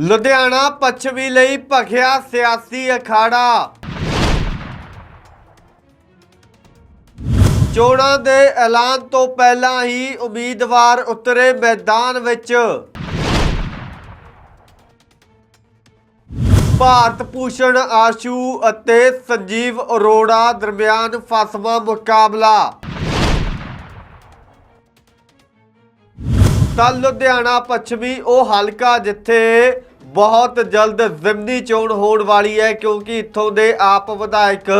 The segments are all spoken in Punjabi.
ਲੁਧਿਆਣਾ ਪੱਛਮੀ ਲਈ ਭਖਿਆ ਸਿਆਸੀ ਅਖਾੜਾ। ਚੋਣਾਂ ਦੇ ਐਲਾਨ ਤੋਂ ਪਹਿਲਾਂ ਹੀ ਉਮੀਦਵਾਰ ਉਤਰੇ ਮੈਦਾਨ ਵਿੱਚ। ਭਾਰਤ ਭੂਸ਼ਣ ਆਸ਼ੂ ਅਤੇ ਸੰਜੀਵ ਅਰੋੜਾ ਦਰਮਿਆਨ ਫਸਵਾ ਮੁਕਾਬਲਾ। ਤਾਂ ਲੁਧਿਆਣਾ ਪੱਛਮੀ ਉਹ ਹਲਕਾ ਜਿੱਥੇ ਬਹੁਤ ਜਲਦ ਜ਼ਿਮਨੀ ਚੋਣ ਹੋਣ ਵਾਲੀ ਹੈ ਕਿਉਂਕਿ ਇੱਥੋਂ ਦੇ ਆਪ ਵਿਧਾਇਕ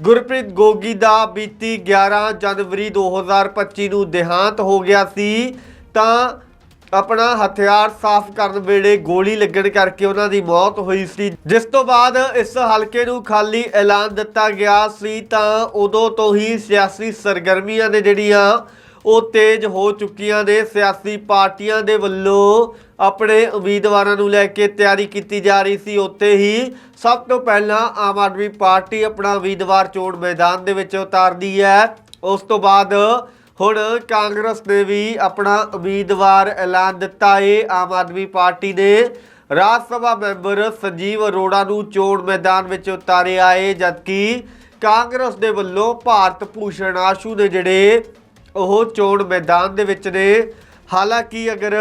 ਗੁਰਪ੍ਰੀਤ ਗੋਗੀ ਦਾ ਬੀਤੀ 11 ਜਨਵਰੀ 2025 ਨੂੰ ਦੇਹਾਂਤ ਹੋ ਗਿਆ ਸੀ। ਤਾਂ ਆਪਣਾ ਹਥਿਆਰ ਸਾਫ਼ ਕਰਨ ਵੇਲੇ ਗੋਲੀ ਲੱਗਣ ਕਰਕੇ ਉਹਨਾਂ ਦੀ ਮੌਤ ਹੋਈ ਸੀ। ਜਿਸ ਤੋਂ ਬਾਅਦ ਇਸ ਹਲਕੇ ਨੂੰ ਖਾਲੀ ਐਲਾਨ ਦਿੱਤਾ ਗਿਆ ਸੀ ਤਾਂ ਉਦੋਂ ਤੋਂ ਹੀ ਸਿਆਸੀ ਸਰਗਰਮੀਆਂ ਨੇ ਜਿਹੜੀਆਂ ਉਹ ਤੇਜ਼ ਹੋ ਚੁੱਕੀਆਂ ਨੇ। ਸਿਆਸੀ ਪਾਰਟੀਆਂ ਦੇ ਵੱਲੋਂ ਆਪਣੇ ਉਮੀਦਵਾਰਾਂ ਨੂੰ ਲੈ ਕੇ ਤਿਆਰੀ ਕੀਤੀ ਜਾ ਰਹੀ ਸੀ। ਉੱਥੇ ਹੀ ਸਭ ਤੋਂ ਪਹਿਲਾਂ ਆਮ ਆਦਮੀ ਪਾਰਟੀ ਆਪਣਾ ਉਮੀਦਵਾਰ ਚੋਣ ਮੈਦਾਨ ਦੇ ਵਿੱਚ ਉਤਾਰਦੀ ਹੈ। ਉਸ ਤੋਂ ਬਾਅਦ ਹੁਣ ਕਾਂਗਰਸ ਨੇ ਵੀ ਆਪਣਾ ਉਮੀਦਵਾਰ ਐਲਾਨ ਦਿੱਤਾ ਏ। ਆਮ ਆਦਮੀ ਪਾਰਟੀ ਨੇ ਰਾਜ ਸਭਾ ਮੈਂਬਰ ਸੰਜੀਵ ਅਰੋੜਾ ਨੂੰ ਚੋਣ ਮੈਦਾਨ ਵਿੱਚ ਉਤਾਰਿਆ ਏ। ਜਦਕਿ ਕਾਂਗਰਸ ਦੇ ਵੱਲੋਂ ਭਾਰਤ ਭੂਸ਼ਣ ਆਸ਼ੂ ਨੇ ਜਿਹੜੇ ਉਹ ਚੋਣ ਮੈਦਾਨ ਦੇ ਵਿੱਚ ਨੇ। ਹਾਲਾਂਕਿ ਅਗਰ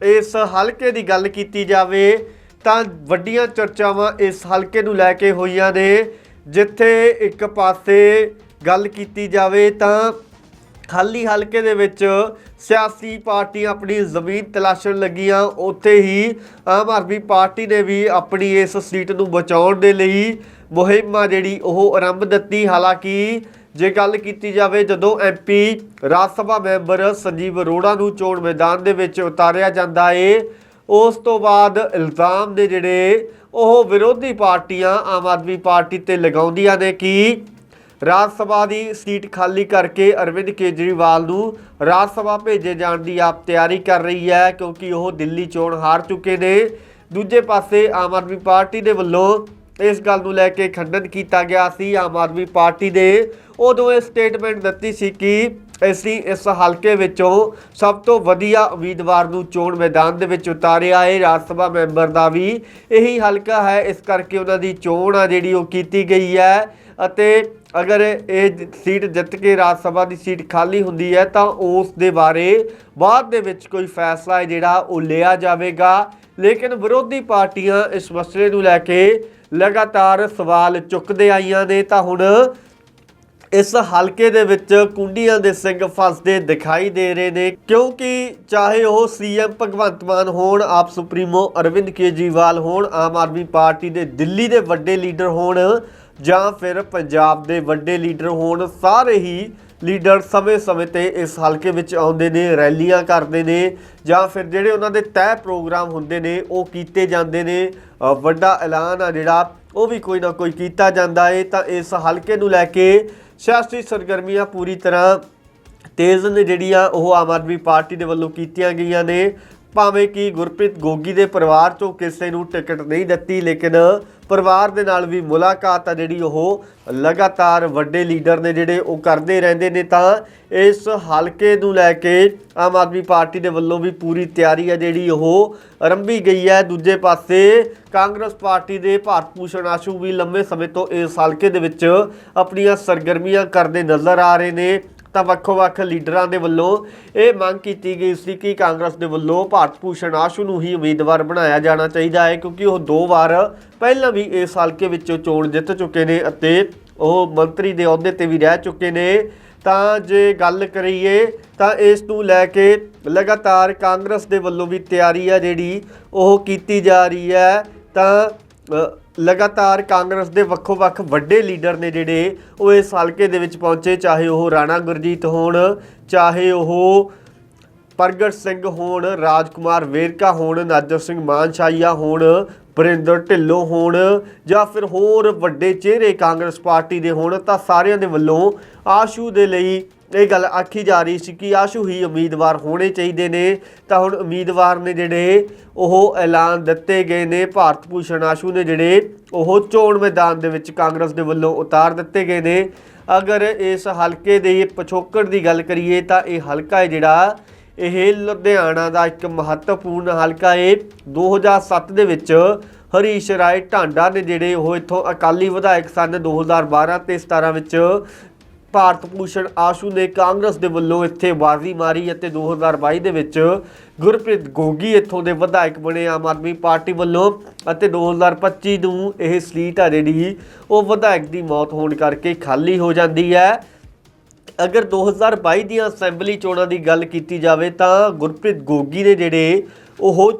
ਇਸ ਹਲਕੇ ਦੀ ਗੱਲ ਕੀਤੀ ਜਾਵੇ, ਤਾਂ ਵੱਡੀਆਂ ਚਰਚਾਵਾਂ ਇਸ ਹਲਕੇ ਨੂੰ ਲੈ ਕੇ ਹੋਈਆਂ ਨੇ। ਜਿੱਥੇ ਇੱਕ ਪਾਸੇ ਗੱਲ ਕੀਤੀ ਜਾਵੇ, ਤਾਂ ਖਾਲੀ ਹਲਕੇ ਦੇ ਵਿੱਚ ਸਿਆਸੀ ਪਾਰਟੀਆਂ ਆਪਣੀ ਜ਼ਮੀਨ ਤਲਾਸ਼ਣ ਲੱਗੀਆਂ। ਉੱਥੇ ਹੀ ਆਮ ਆਦਮੀ ਪਾਰਟੀ ਨੇ ਵੀ ਆਪਣੀ ਇਸ ਸੀਟ ਨੂੰ ਬਚਾਉਣ ਦੇ ਲਈ ਮੁਹਿੰਮ ਆ ਜਿਹੜੀ ਉਹ ਆਰੰਭ ਦਿੱਤੀ। ਹਾਲਾਂਕਿ ਜੇ ਗੱਲ ਕੀਤੀ ਜਾਵੇ, ਜਦੋਂ ਐਮਪੀ ਰਾਜ ਸਭਾ ਮੈਂਬਰ ਸੰਜੀਵ ਅਰੋੜਾ ਨੂੰ ਚੋਣ ਮੈਦਾਨ ਦੇ ਵਿੱਚ ਉਤਾਰਿਆ ਜਾਂਦਾ ਏ, ਉਸ ਤੋਂ ਬਾਅਦ ਇਲਜ਼ਾਮ ਨੇ ਜਿਹੜੇ, ਉਹ ਵਿਰੋਧੀ ਪਾਰਟੀਆਂ, ਆਮ ਆਦਮੀ ਪਾਰਟੀ ਤੇ ਲਗਾਉਂਦੀਆਂ ਨੇ ਕਿ ਰਾਜ ਸਭਾ ਦੀ ਸੀਟ ਖਾਲੀ ਕਰਕੇ ਅਰਵਿੰਦ ਕੇਜਰੀਵਾਲ ਨੂੰ ਰਾਜ ਸਭਾ ਭੇਜੇ ਜਾਣ ਦੀ ਆਪ ਤਿਆਰੀ ਕਰ ਰਹੀ ਹੈ, ਕਿਉਂਕਿ ਉਹ ਦਿੱਲੀ ਚੋਣ ਹਾਰ ਚੁੱਕੇ ਨੇ। ਦੂਜੇ ਪਾਸੇ ਆਮ ਆਦਮੀ ਪਾਰਟੀ ਦੇ ਵੱਲੋਂ ਇਸ ਗੱਲ ਨੂੰ ਲੈ ਕੇ ਖੰਡਨ ਕੀਤਾ ਗਿਆ ਸੀ। ਆਮ ਆਦਮੀ ਪਾਰਟੀ ਦੇ ਉਦੋਂ ਇਹ ਸਟੇਟਮੈਂਟ ਦਿੱਤੀ ਸੀ ਕਿ ਅਸੀਂ ਇਸ ਹਲਕੇ ਵਿੱਚੋਂ ਸਭ ਤੋਂ ਵਧੀਆ ਉਮੀਦਵਾਰ ਨੂੰ ਚੋਣ ਮੈਦਾਨ ਦੇ ਵਿੱਚ ਉਤਾਰਿਆ। ਹੈ ਰਾਜ ਸਭਾ ਮੈਂਬਰ ਦਾ ਵੀ ਇਹੀ ਹਲਕਾ ਹੈ। ਇਸ ਕਰਕੇ ਉਹਨਾਂ ਦੀ ਚੋਣ ਆ ਜਿਹੜੀ ਉਹ ਕੀਤੀ ਗਈ ਹੈ। ਅਤੇ ਅਗਰ ਇਹ ਸੀਟ ਜਿੱਤ ਕੇ ਰਾਜ ਸਭਾ ਦੀ ਸੀਟ ਖਾਲੀ ਹੁੰਦੀ ਹੈ, ਤਾਂ ਉਸ ਦੇ ਬਾਰੇ ਬਾਅਦ ਦੇ ਵਿੱਚ ਕੋਈ ਫੈਸਲਾ ਹੈ ਜਿਹੜਾ ਉਹ ਲਿਆ ਜਾਵੇਗਾ। ਲੇਕਿਨ ਵਿਰੋਧੀ ਪਾਰਟੀਆਂ ਇਸ ਮਸਲੇ ਨੂੰ ਲੈ ਕੇ ਲਗਾਤਾਰ ਸਵਾਲ ਚੁੱਕਦੇ ਆਈਆਂ ਨੇ। ਤਾਂ ਹੁਣ ਇਸ ਹਲਕੇ ਦੇ ਵਿੱਚ ਕੁੰਡੀਆਂ ਦੇ ਸਿੰਘ ਫਸਦੇ ਦਿਖਾਈ ਦੇ ਰਹੇ ਨੇ, ਕਿਉਂਕਿ ਚਾਹੇ ਉਹ ਸੀਐਮ ਭਗਵੰਤ ਮਾਨ ਹੋਣ, ਆਪ ਸੁਪਰੀਮੋ ਅਰਵਿੰਦ ਕੇਜਰੀਵਾਲ ਹੋਣ, ਆਮ ਆਦਮੀ ਪਾਰਟੀ ਦੇ ਦਿੱਲੀ ਦੇ ਵੱਡੇ ਲੀਡਰ ਹੋਣ ਜਾਂ ਫਿਰ ਪੰਜਾਬ ਦੇ ਵੱਡੇ ਲੀਡਰ ਹੋਣ, ਸਾਰੇ ਹੀ ਲੀਡਰ ਸਮੇਂ-ਸਮੇਂ ਤੇ ਇਸ ਹਲਕੇ ਵਿੱਚ ਆਉਂਦੇ ਨੇ, ਰੈਲੀਆਂ ਕਰਦੇ ਨੇ ਜਾਂ ਫਿਰ ਜਿਹੜੇ ਉਹਨਾਂ ਦੇ ਤੈਅ ਪ੍ਰੋਗਰਾਮ ਹੁੰਦੇ ਨੇ, ਉਹ ਕੀਤੇ ਜਾਂਦੇ ਨੇ। ਵੱਡਾ ਐਲਾਨ ਆ ਜਿਹੜਾ, ਉਹ ਵੀ ਕੋਈ ਨਾ ਕੋਈ ਕੀਤਾ ਜਾਂਦਾ ਏ। ਤਾਂ ਇਸ ਹਲਕੇ ਨੂੰ ਲੈ ਕੇ ਸਿਆਸੀ ਸਰਗਰਮੀਆਂ ਪੂਰੀ ਤਰ੍ਹਾਂ ਤੇਜ਼ ਨੇ ਜਿਹੜੀਆਂ ਉਹ ਆਮ ਆਦਮੀ ਪਾਰਟੀ ਦੇ ਵੱਲੋਂ ਕੀਤੀਆਂ ਗਈਆਂ ਨੇ। ਭਾਵੇਂ ਕਿ ਗੁਰਪ੍ਰੀਤ ਗੋਗੀ ਦੇ ਪਰਿਵਾਰ ਚੋਂ ਕਿਸੇ ਨੂੰ ਟਿਕਟ ਨਹੀਂ ਦਿੱਤੀ, ਲੇਕਿਨ ਪਰਿਵਾਰ ਦੇ ਨਾਲ ਵੀ ਮੁਲਾਕਾਤ ਆ ਜਿਹੜੀ ਉਹ ਲਗਾਤਾਰ ਵੱਡੇ ਲੀਡਰ ਨੇ ਜਿਹੜੇ ਉਹ ਕਰਦੇ ਰਹਿੰਦੇ ਨੇ, ਤਾਂ ਇਸ ਹਲਕੇ ਨੂੰ ਲੈ ਕੇ ਆਮ ਆਦਮੀ ਪਾਰਟੀ ਦੇ ਵੱਲੋਂ ਵੀ ਪੂਰੀ ਤਿਆਰੀ ਆ ਜਿਹੜੀ ਉਹ ਆਰੰਭੀ ਗਈ ਹੈ। ਦੂਜੇ ਪਾਸੇ ਕਾਂਗਰਸ ਪਾਰਟੀ ਦੇ ਭਾਰਤ ਭੂਸ਼ਣ ਆਸ਼ੂ ਵੀ ਲੰਮੇ ਸਮੇਂ ਤੋਂ ਇਸ ਹਲਕੇ ਦੇ ਵਿੱਚ ਆਪਣੀਆਂ ਸਰਗਰਮੀਆਂ ਕਰਦੇ ਨਜ਼ਰ ਆ ਰਹੇ ਨੇ। ਤਾਂ ਵੱਖੋ-ਵੱਖ ਲੀਡਰਾਂ ਦੇ ਵੱਲੋਂ ਇਹ ਮੰਗ ਕੀਤੀ ਗਈ ਸੀ ਕਿ ਕਾਂਗਰਸ ਦੇ ਵੱਲੋਂ ਭਾਰਤ ਭੂਸ਼ਣ ਆਸ਼ੂ ਨੂੰ ਹੀ ਉਮੀਦਵਾਰ ਬਣਾਇਆ ਜਾਣਾ ਚਾਹੀਦਾ ਹੈ, ਕਿਉਂਕਿ ਉਹ ਦੋ ਵਾਰ ਪਹਿਲਾਂ ਵੀ ਇਸ ਹਲਕੇ ਵਿੱਚੋਂ ਚੋਣ ਜਿੱਤ ਚੁੱਕੇ ਨੇ ਅਤੇ ਉਹ ਮੰਤਰੀ ਦੇ ਅਹੁਦੇ ਤੇ ਵੀ ਰਹਿ ਚੁੱਕੇ ਨੇ। ਤਾਂ ਜੇ ਗੱਲ ਕਰੀਏ ਤਾਂ ਇਸ ਨੂੰ ਲੈ ਕੇ ਲਗਾਤਾਰ ਕਾਂਗਰਸ ਦੇ ਵੱਲੋਂ ਵੀ ਤਿਆਰੀ ਆ ਜਿਹੜੀ ਉਹ ਕੀਤੀ ਜਾ ਰਹੀ ਹੈ। ਤਾਂ ਲਗਾਤਾਰ ਕਾਂਗਰਸ ਦੇ ਵੱਖੋ-ਵੱਖ ਵੱਡੇ ਲੀਡਰ ਨੇ ਜਿਹੜੇ ਉਹ ਇਸ ਹਲਕੇ ਦੇ ਵਿੱਚ ਪਹੁੰਚੇ, ਚਾਹੇ ਉਹ ਰਾਣਾ ਗੁਰਜੀਤ ਹੋਣ, ਚਾਹੇ ਉਹ ਪ੍ਰਗਟ ਸਿੰਘ ਹੋਣ, ਰਾਜਕੁਮਾਰ ਵੇਰਕਾ ਹੋਣ, ਨਾਜਰ ਸਿੰਘ ਮਾਨਸ਼ਾਹੀਆ ਹੋਣ ਬਰਿੰਦਰ ਢਿੱਲੋਂ ਹੋਣ ਜਾਂ ਫਿਰ ਹੋਰ ਵੱਡੇ ਚਿਹਰੇ ਕਾਂਗਰਸ ਪਾਰਟੀ ਦੇ ਹੋਣ ਤਾਂ ਸਾਰਿਆਂ ਦੇ ਵੱਲੋਂ ਆਸ਼ੂ ਦੇ ਲਈ ਇਹ ਗੱਲ ਆਖੀ ਜਾ ਰਹੀ ਸੀ ਕਿ ਆਸ਼ੂ ਹੀ ਉਮੀਦਵਾਰ ਹੋਣੇ ਚਾਹੀਦੇ ਨੇ। ਤਾਂ ਹੁਣ ਉਮੀਦਵਾਰ ਨੇ ਜਿਹੜੇ ਉਹ ਐਲਾਨ ਦਿੱਤੇ ਗਏ ਨੇ, ਭਾਰਤ ਭੂਸ਼ਣ ਆਸ਼ੂ ਨੇ ਜਿਹੜੇ ਉਹ ਚੋਣ ਮੈਦਾਨ ਦੇ ਵਿੱਚ ਕਾਂਗਰਸ ਦੇ ਵੱਲੋਂ ਉਤਾਰ ਦਿੱਤੇ ਗਏ ਨੇ। ਅਗਰ ਇਸ ਹਲਕੇ ਦੇ ਪਿਛੋਕੜ ਦੀ ਗੱਲ ਕਰੀਏ ਤਾਂ ਇਹ ਹਲਕਾ ਹੈ ਜਿਹੜਾ ਇਹ ਲੁਧਿਆਣਾ ਦਾ ਇੱਕ ਮਹੱਤਵਪੂਰਨ ਹਲਕਾ ਹੈ 2007 ਦੇ ਵਿੱਚ ਹਰੀਸ਼ ਰਾਏ ਢਾਂਡਾ ਨੇ ਜਿਹੜੇ ਉਹ ਇੱਥੋਂ ਅਕਾਲੀ ਵਿਧਾਇਕ ਸਨ। 2012 ਤੇ 17 ਵਿੱਚ ਭਾਰਤ ਭੂਸ਼ਣ ਆਸ਼ੂ ਨੇ ਕਾਂਗਰਸ ਦੇ ਵੱਲੋਂ ਇੱਥੇ ਬਾਜ਼ੀ ਮਾਰੀ ਅਤੇ 2022 ਦੇ ਵਿੱਚ ਗੁਰਪ੍ਰੀਤ ਗੋਗੀ ਇੱਥੋਂ ਦੇ ਵਿਧਾਇਕ ਬਣੇ ਆਮ ਆਦਮੀ ਪਾਰਟੀ ਵੱਲੋਂ ਅਤੇ 2025 ਨੂੰ ਇਹ ਸੀਟ ਆ ਜਿਹੜੀ, ਉਹ ਵਿਧਾਇਕ ਦੀ ਮੌਤ ਹੋਣ ਕਰਕੇ ਖਾਲੀ ਹੋ ਜਾਂਦੀ ਹੈ। ਅਗਰ 2022 ਦੀਆਂ ਅਸੈਂਬਲੀ ਚੋਣਾਂ ਦੀ ਗੱਲ ਕੀਤੀ ਜਾਵੇ ਤਾਂ ਗੁਰਪ੍ਰੀਤ ਗੋਗੀ ਨੇ ਜਿਹੜੇ, ਉਹ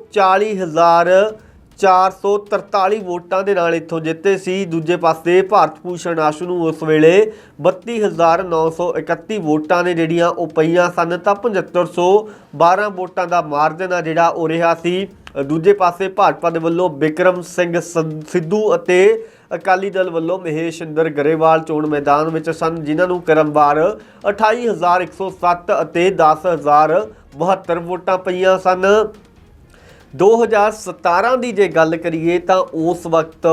40443 ਵੋਟਾਂ ਦੇ ਨਾਲ ਇੱਥੋਂ ਜਿੱਤੇ ਸੀ। ਦੂਜੇ ਪਾਸੇ ਭਾਰਤ ਭੂਸ਼ਣ ਆਸ਼ੂ ਨੂੰ ਉਸ ਵੇਲੇ 32931 ਵੋਟਾਂ ਨੇ ਜਿਹੜੀਆਂ ਉਹ ਪਈਆਂ ਸਨ, ਤਾਂ 7512 ਵੋਟਾਂ ਦਾ ਮਾਰਜਨ ਆ ਜਿਹੜਾ ਉਹ ਰਿਹਾ ਸੀ। ਦੂਜੇ ਪਾਸੇ ਭਾਜਪਾ ਦੇ ਵੱਲੋਂ ਬਿਕਰਮ ਸਿੰਘ ਸਿੱਧੂ ਅਤੇ ਅਕਾਲੀ ਦਲ ਵੱਲੋਂ ਮਹੇਸ਼ ਇੰਦਰ ਗਰੇਵਾਲ ਚੋਣ ਮੈਦਾਨ ਵਿੱਚ ਸਨ, ਜਿਨ੍ਹਾਂ ਨੂੰ ਕਰਮਵਾਰ 28107 ਅਤੇ 10072 ਵੋਟਾਂ ਪਈਆਂ ਸਨ। 2017 ਦੀ ਜੇ ਗੱਲ ਕਰੀਏ ਤਾਂ ਉਸ ਵਕਤ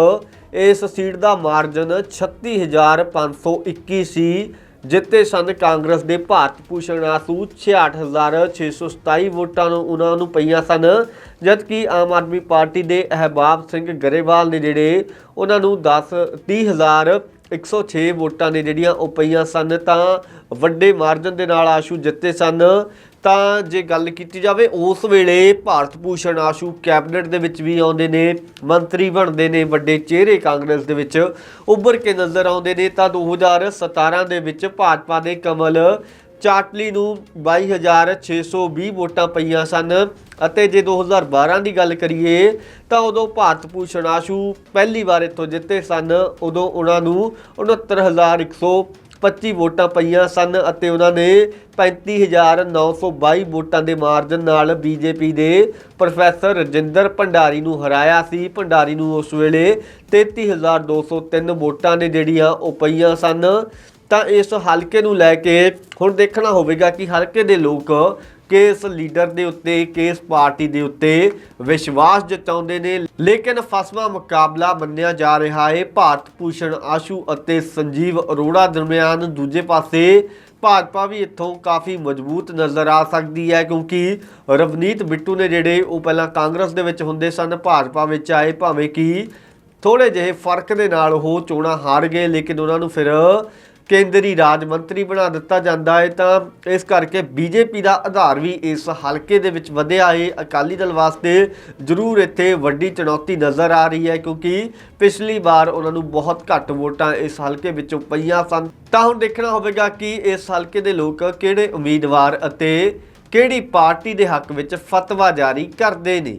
ਇਸ ਸੀਟ ਦਾ ਮਾਰਜਨ 36521 ਸੀ ਜਿੱਤੇ ਸਨ ਕਾਂਗਰਸ ਦੇ ਭਾਰਤ ਭੂਸ਼ਣ ਆਸੂ 66627 ਵੋਟਾਂ ਨੂੰ ਉਹਨਾਂ ਨੂੰ ਪਈਆਂ ਸਨ, ਜਦਕਿ ਆਮ ਆਦਮੀ ਪਾਰਟੀ ਦੇ ਅਹਿਬਾਬ ਸਿੰਘ ਗਰੇਵਾਲ ਨੇ ਜਿਹੜੇ ਉਹਨਾਂ ਨੂੰ 10 30000 106 ਵੋਟਾਂ ਨੇ ਜਿਹੜੀਆਂ ਉਹ ਪਈਆਂ ਸਨ, ਤਾਂ ਵੱਡੇ ਮਾਰਜਨ ਦੇ ਨਾਲ ਆਸ਼ੂ ਜਿੱਤੇ ਸਨ। ਤਾਂ ਜੇ ਗੱਲ ਕੀਤੀ ਜਾਵੇ, ਉਸ ਵੇਲੇ ਭਾਰਤ ਭੂਸ਼ਣ ਆਸ਼ੂ ਕੈਬਨਿਟ ਦੇ ਵਿੱਚ ਵੀ ਆਉਂਦੇ ਨੇ, ਮੰਤਰੀ ਬਣਦੇ ਨੇ, ਵੱਡੇ ਚਿਹਰੇ ਕਾਂਗਰਸ ਦੇ ਵਿੱਚ ਉੱਭਰ ਕੇ ਨਜ਼ਰ ਆਉਂਦੇ ਨੇ, ਤਾਂ 2017 ਦੇ ਵਿੱਚ ਭਾਜਪਾ ਦੇ ਕਮਲ ਚਾਟਲੀ ਨੂੰ 22620 ਵੋਟਾਂ ਪਈਆਂ ਸਨ ਅਤੇ ਜੇ 2012 ਦੀ ਗੱਲ ਕਰੀਏ, ਤਾਂ ਉਦੋਂ ਭਾਰਤ ਭੂਸ਼ਣ ਆਸ਼ੂ ਪਹਿਲੀ ਵਾਰ ਇੱਥੋਂ ਜਿੱਤੇ ਸਨ, ਉਦੋਂ ਉਹਨਾਂ ਨੂੰ 69125 ਵੋਟਾਂ ਪਈਆਂ ਸਨ ਅਤੇ ਉਹਨਾਂ ਨੇ 35922 ਵੋਟਾਂ ਦੇ ਮਾਰਜਨ ਨਾਲ ਬੀਜੇਪੀ ਦੇ ਪ੍ਰੋਫੈਸਰ ਰਜਿੰਦਰ ਭੰਡਾਰੀ ਨੂੰ ਹਰਾਇਆ ਸੀ। ਭੰਡਾਰੀ ਨੂੰ ਉਸ ਵੇਲੇ 33203 ਵੋਟਾਂ ਨੇ ਜਿਹੜੀਆਂ ਉਹ ਪਈਆਂ ਸਨ। ਤਾਂ ਇਸ ਹਲਕੇ ਨੂੰ ਲੈ ਕੇ ਹੁਣ ਦੇਖਣਾ ਹੋਵੇਗਾ ਕਿ ਹਲਕੇ ਦੇ ਲੋਕ ਕਿਸ ਲੀਡਰ ਦੇ ਉੱਤੇ, ਕਿਸ ਪਾਰਟੀ ਦੇ ਉੱਤੇ ਵਿਸ਼ਵਾਸ ਜਤਾਉਂਦੇ ਨੇ। ਲੇਕਿਨ ਫਸਵਾ ਮੁਕਾਬਲਾ ਮੰਨਿਆ ਜਾ ਰਿਹਾ ਹੈ ਭਾਰਤ ਭੂਸ਼ਣ ਆਸ਼ੂ ਅਤੇ ਸੰਜੀਵ ਅਰੋੜਾ ਦਰਮਿਆਨ ਦੂਜੇ ਪਾਸੇ ਭਾਜਪਾ ਵੀ ਇੱਥੋਂ ਕਾਫੀ ਮਜ਼ਬੂਤ ਨਜ਼ਰ ਆ ਸਕਦੀ ਹੈ ਕਿਉਂਕਿ ਰਵਨੀਤ ਬਿੱਟੂ ਨੇ ਜਿਹੜੇ ਉਹ ਪਹਿਲਾਂ ਕਾਂਗਰਸ ਦੇ ਵਿੱਚ ਹੁੰਦੇ ਸਨ, ਭਾਜਪਾ ਵਿੱਚ ਆਏ। ਭਾਵੇਂ ਕਿ ਥੋੜੇ ਜਿਹੇ ਫ਼ਰਕ ਦੇ ਨਾਲ ਉਹ ਚੋਣਾਂ ਹਾਰ ਗਏ, ਲੇਕਿਨ ਉਹਨਾਂ ਨੂੰ ਫਿਰ ਕੇਂਦਰੀ ਰਾਜ ਮੰਤਰੀ ਬਣਾ ਦਿੱਤਾ ਜਾਂਦਾ ਹੈ ਤਾਂ ਇਸ ਕਰਕੇ ਬੀਜੇਪੀ ਦਾ ਆਧਾਰ ਵੀ ਇਸ ਹਲਕੇ ਦੇ ਵਿੱਚ ਵਧਿਆ ਹੈ। ਅਕਾਲੀ ਦਲ ਵਾਸਤੇ ਜ਼ਰੂਰ ਇੱਥੇ ਵੱਡੀ ਚੁਣੌਤੀ ਨਜ਼ਰ ਆ ਰਹੀ ਹੈ ਕਿਉਂਕਿ ਪਿਛਲੀ ਵਾਰ ਉਹਨਾਂ ਨੂੰ ਬਹੁਤ ਘੱਟ ਵੋਟਾਂ ਇਸ ਹਲਕੇ ਵਿੱਚੋਂ ਪਈਆਂ ਸਨ। ਤਾਂ ਹੁਣ ਦੇਖਣਾ ਹੋਵੇਗਾ ਕਿ ਇਸ ਹਲਕੇ ਦੇ ਲੋਕ ਕਿਹੜੇ ਉਮੀਦਵਾਰ ਅਤੇ ਕਿਹੜੀ ਪਾਰਟੀ ਦੇ ਹੱਕ ਵਿੱਚ ਫਤਵਾ ਜਾਰੀ ਕਰਦੇ ਨੇ।